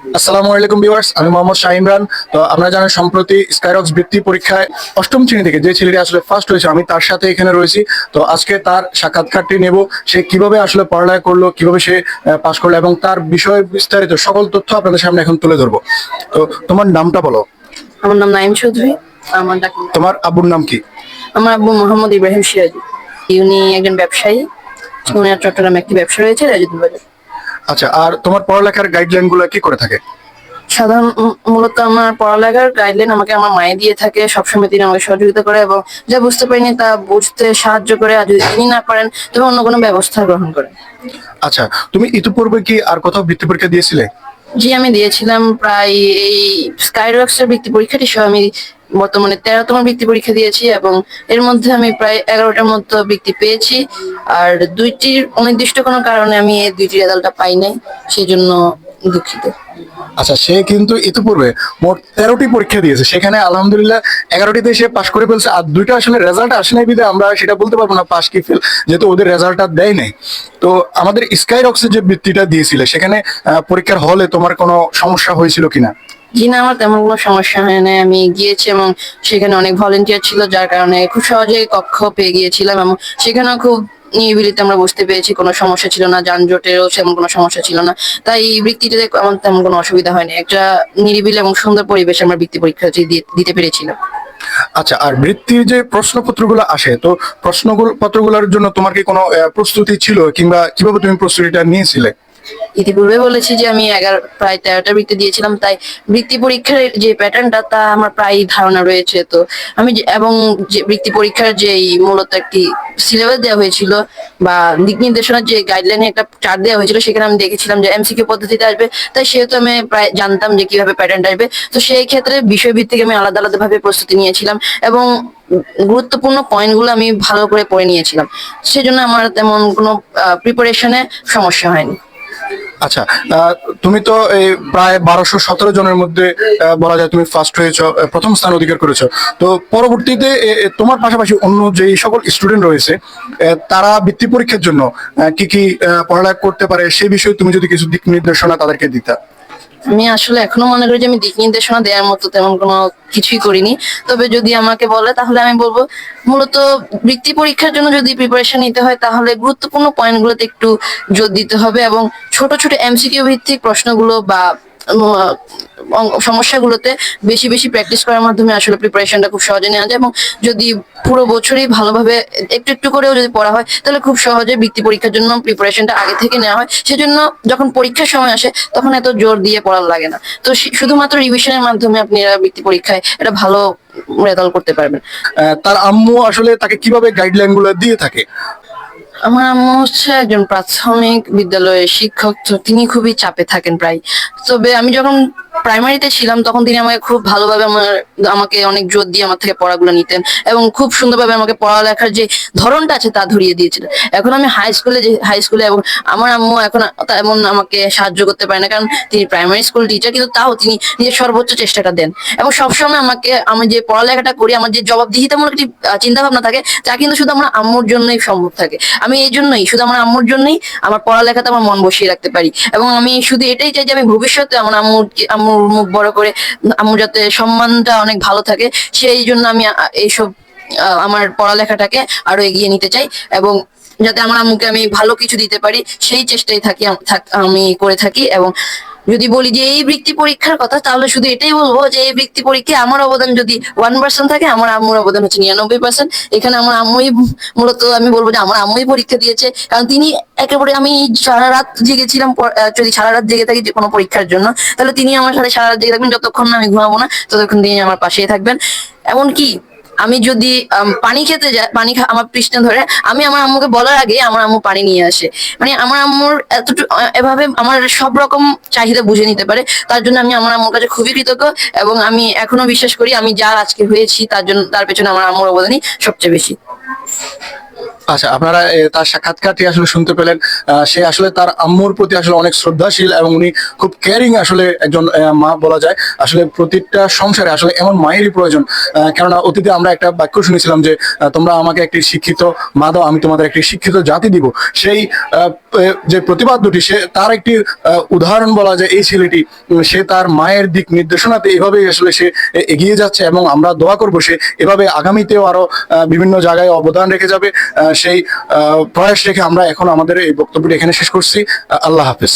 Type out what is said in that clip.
আসসালামু আলাইকুম ভিউয়ার্স আমি মোহাম্মদ শাহ ইমরান। তো আপনারা জানেন সম্প্রতি স্কাইরক্স বৃত্তি পরীক্ষায় অষ্টম শ্রেণি থেকে যে ছেলেটি আসলে ফার্স্ট হয়েছে আমি তার সাথে এখানে রয়েছি। তো আজকে তার সাক্ষাৎকারটি নেব সে কীভাবে আসলে পড়ালেখা করল কীভাবে সে পাস করল এবং তার বিষয়ে বিস্তারিত সকল তথ্য আপনাদের সামনে এখন তুলে ধরবো। তো তোমার নামটা বলো। আমার নাম নাইম চৌধুরী আমার তোমার আব্বুর নাম কি? আমার আব্বু মোহাম্মদ ইব্রাহিম সিরাজি উনি একজন ব্যবসায়ী। উনার চট্টগ্রামে একটি ব্যবসা রয়েছে রাজুদ্দিন বাজার আচ্ছা আর তোমার পড়ালেখার গাইডলাইনগুলো কি করে থাকে? সাধারণ মূলত আমার পড়ালেখার গাইডলাইন আমাকে আমার মায়ে দিয়ে থাকে সবসময় তিনি আমাকে সহযোগিতা করে এবং যা বুঝতে পারিনি তা বুঝতে সাহায্য করে আর যদি তিনি না পারেন তবে অন্য কোনো ব্যবস্থা গ্রহণ করেন আচ্ছা তুমি ইতিপূর্বে কি আর কোথাও বৃত্তি পরীক্ষা দিয়েছিলে? জি আমি দিয়েছিলাম প্রায় এই স্কাইরক্স এর বৃত্তি পরীক্ষাটি সহ আমি বর্তমানে তেরোতম বৃত্তি পরীক্ষা দিয়েছি এবং এর মধ্যে আমি প্রায় এগারোটার মতো বৃত্তি পেয়েছি। আর দুইটির অনির্দিষ্ট কোনো কারণে আমি এই দুইটি রেজাল্টটা পাই নাই সেই জন্য দুঃখিত। আচ্ছা সে কিন্তু ইতিপূর্বে মোট তেরোটি পরীক্ষা দিয়েছে। সেখানে আলহামদুলিল্লাহ এগারোটিতে সে পাশ করে ফেলছে। আর দুইটা আসলে রেজাল্ট আসে নাই বিধে আমরা সেটা বলতে পারব না পাস কি ফেল, যেহেতু ওদের রেজাল্টটা দেয় নাই। তো আমাদের স্কাই রক্সের যে বৃত্তিটা দিয়েছিলে, সেখানে পরীক্ষার হলে তোমার কোনো সমস্যা হয়েছিল কিনা? জি না, আমার তেমন কোনো সমস্যা হয় না আমি গিয়েছি এবং সেখানে অনেক ভলেন্টিয়ার ছিল, যার কারণে খুব সহজেই কক্ষ পেয়ে গিয়েছিলাম এবং সেখানেও খুব নিরিবিলিতে আমরা বুঝতে পেরেছি কোনো সমস্যা ছিল না, যানজটেরও সেমন কোনো সমস্যা ছিল না। তাই এই বৃত্তিটিতে আমার তেমন কোনো অসুবিধা হয়নি। একটা নিরিবিলি এবং সুন্দর পরিবেশে আমরা বৃত্তি পরীক্ষা দিতে পেরেছিলাম আচ্ছা আর বৃত্তির যে প্রশ্নপত্রগুলো আসে, তো প্রশ্নগুলো, পত্রগুলোর জন্য তোমার কি কোনো প্রস্তুতি ছিল কিংবা কীভাবে তুমি প্রস্তুতিটা নিয়েছিলে? ইতিপূর্বে বলেছি যে আমি এগারো, প্রায় তেরোটা বৃত্তি দিয়েছিলাম, তাই বৃত্তি পরীক্ষার যে প্যাটার্নটা তা আমার প্রায় ধারণা রয়েছে। তো আমি এবং যে বৃত্তি পরীক্ষার যে মূলত একটি সিলেবাস দেওয়া হয়েছিল, বা দিক নির্দেশনার যে গাইডলাইনে একটা চার্ট দেওয়া হয়েছিল, সেখানে আমি দেখেছিলাম যে এমসিকিউ পদ্ধতিতে আসবে, তাই সেহেতু আমি প্রায় জানতাম যে কীভাবে প্যাটার্নটা আসবে। তো সেই ক্ষেত্রে বিষয় ভিত্তিক আমি আলাদা আলাদা ভাবে প্রস্তুতি নিয়েছিলাম, এবং গুরুত্বপূর্ণ পয়েন্টগুলো আমি ভালো করে পড়ে নিয়েছিলাম। সেজন্য আমার তেমন কোনো প্রিপারেশনে সমস্যা হয়নি। আচ্ছা তুমি তো এই প্রায় বারোশো সতেরো জনের মধ্যে বলা যায় তুমি ফার্স্ট হয়েছো প্রথম স্থান অধিকার করেছ। তো পরবর্তীতে তোমার পাশাপাশি অন্য যে সকল স্টুডেন্ট রয়েছে তারা বৃত্তি পরীক্ষার জন্য কি কি পড়ালেখা করতে পারে সেই বিষয়ে তুমি যদি কিছু দিক নির্দেশনা তাদেরকে দিতা। আমি আসলে এখনও মনে করি যে আমি দিক নির্দেশনা দেওয়ার মতো তেমন কোনো কিছুই করিনি। তবে যদি আমাকে বলে, তাহলে আমি বলব, মূলত বৃত্তি পরীক্ষার জন্য যদি প্রিপারেশন নিতে হয়, তাহলে গুরুত্বপূর্ণ পয়েন্টগুলোতে একটু জোর দিতে হবে এবং ছোট ছোট এমসিকিউ ভিত্তিক প্রশ্নগুলো বা সমস্যাগুলোতে বেশি বেশি প্র্যাকটিস করার মাধ্যমে আসলে প্রিপারেশনটা খুব সহজে নেওয়া যায় এবং যদি পুরো বছরই ভালোভাবে একটু একটু করেও যদি পড়া হয়, তাহলে খুব সহজে বৃত্তি পরীক্ষার জন্য প্রিপারেশনটা আগে থেকে নেওয়া হয়। সেজন্য যখন পরীক্ষার সময় আসে, তখন এত জোর দিয়ে পড়ার লাগে না। তো শুধুমাত্র রিভিশনের মাধ্যমে আপনি বৃত্তি পরীক্ষায় এটা ভালো রেজাল্ট করতে পারবেন। তার আম্মু আসলে তাকে কীভাবে গাইডলাইনগুলো দিয়ে থাকে? আমার আম্মু হচ্ছে একজন প্রাথমিক বিদ্যালয়ের শিক্ষক, তো তিনি খুবই চাপে থাকেন প্রায়। তবে আমি যখন প্রাইমারিতে ছিলাম, তখন তিনি আমাকে খুব ভালোভাবে আমার, আমাকে অনেক জোর দিয়ে আমার থেকে পড়াগুলো নিতেন এবং খুব সুন্দরভাবে আমাকে পড়ালেখার যে ধরনটা আছে তা ধরিয়ে দিয়েছিলেন। এখন আমি হাই স্কুলে যে হাই স্কুলে এবং আমার আম্মু এখন তেমন আমাকে সাহায্য করতে পারে না, কারণ তিনি প্রাইমারি স্কুল টিচার কিন্তু তাও তিনি নিজের সর্বোচ্চ চেষ্টাটা দেন। এবং সবসময় আমাকে, আমি যে পড়ালেখাটা করি, আমার যে জবাবদিহিতামূলক একটি চিন্তা ভাবনা থাকে, তা কিন্তু শুধু আমার আম্মুর জন্যই সম্ভব থাকে। আমি এই জন্যই, শুধু আমার আম্মুর জন্যই, আমার পড়ালেখাতে আমার মন বসিয়ে রাখতে পারি। এবং আমি শুধু এটাই চাই যে আমি ভবিষ্যতে আমার আম্মুর আম্মুর মুখ বড় করে আম্মুর যাতে সম্মানটা অনেক ভালো থাকে, সেই জন্য আমি এইসব আমার পড়ালেখাটাকে আরও এগিয়ে নিতে চাই এবং যাতে আমার আম্মুকে আমি ভালো কিছু দিতে পারি, সেই চেষ্টাই থাক- আমি করে থাকি এবং যদি বলি যে এই বৃত্তি পরীক্ষার কথা, তাহলে শুধু এটাই বলব যে এই বৃত্তি পরীক্ষায় আমার অবদান যদি ওয়ান পার্সেন্ট থাকে, আমার আম্মুর অবদান হচ্ছে নিরানব্বই পার্সেন্ট এখানে আমার আম্মুই মূলত আমি বলব যে আমার আম্মুই পরীক্ষা দিয়েছে, কারণ তিনি একেবারে আমি সারা রাত জেগেছিলাম যদি সারা রাত জেগে থাকি যে কোনো পরীক্ষার জন্য, তাহলে তিনি আমার সাথে সারা রাত জেগে থাকবেন, যতক্ষণ না আমি ঘুমাবো না, ততক্ষণ তিনি আমার পাশেই থাকবেন। এমনকি আমি যদি পানি খেতে যাই, পানি আমার পৃষ্ঠে ধরে, আমি আমার আম্মুকে বলার আগে আমার আম্মু পানি নিয়ে আসে। মানে আমার আম্মুর এতটুকু এভাবে আমার সব রকম চাহিদা বুঝে নিতে পারে, তার জন্য আমি আমার আম্মুর কাছে খুবই কৃতজ্ঞ এবং আমি এখনও বিশ্বাস করি আমি যা আজকে হয়েছি, তার জন্য, তার পেছনে আমার আম্মুর অবদানই সবচেয়ে বেশি। আচ্ছা আপনারা তার সাক্ষাৎকারটি আসলে শুনতে পেলেন। সে আসলে তার আম্মুর প্রতি আসলে অনেক শ্রদ্ধাশীল এবং উনি খুব কেয়ারিং আসলে একজন মা বলা যায়। আসলে প্রতিটা সংসারে আসলে এমন মায়েরই প্রয়োজন। কেননা অতীতে আমরা একটা বাক্য শুনেছিলাম যে তোমরা আমাকে একটি শিক্ষিত মা দাও, আমি তোমাদের একটি শিক্ষিত জাতি দিব। সেই যে প্রতিবাদ দুটি, সে তার একটি উদাহরণ বলা যায় এই ছেলেটি সে তার মায়ের দিক নির্দেশনাতে এভাবেই আসলে সে এগিয়ে যাচ্ছে এবং আমরা দোয়া করব সে এভাবে আগামীতেও আরও বিভিন্ন জায়গায় অবদান রেখে যাবে। সেই প্রয়াস রেখে আমরা এখন আমাদের এই বক্তব্যটি এখানে শেষ করছি। আল্লাহ হাফেজ।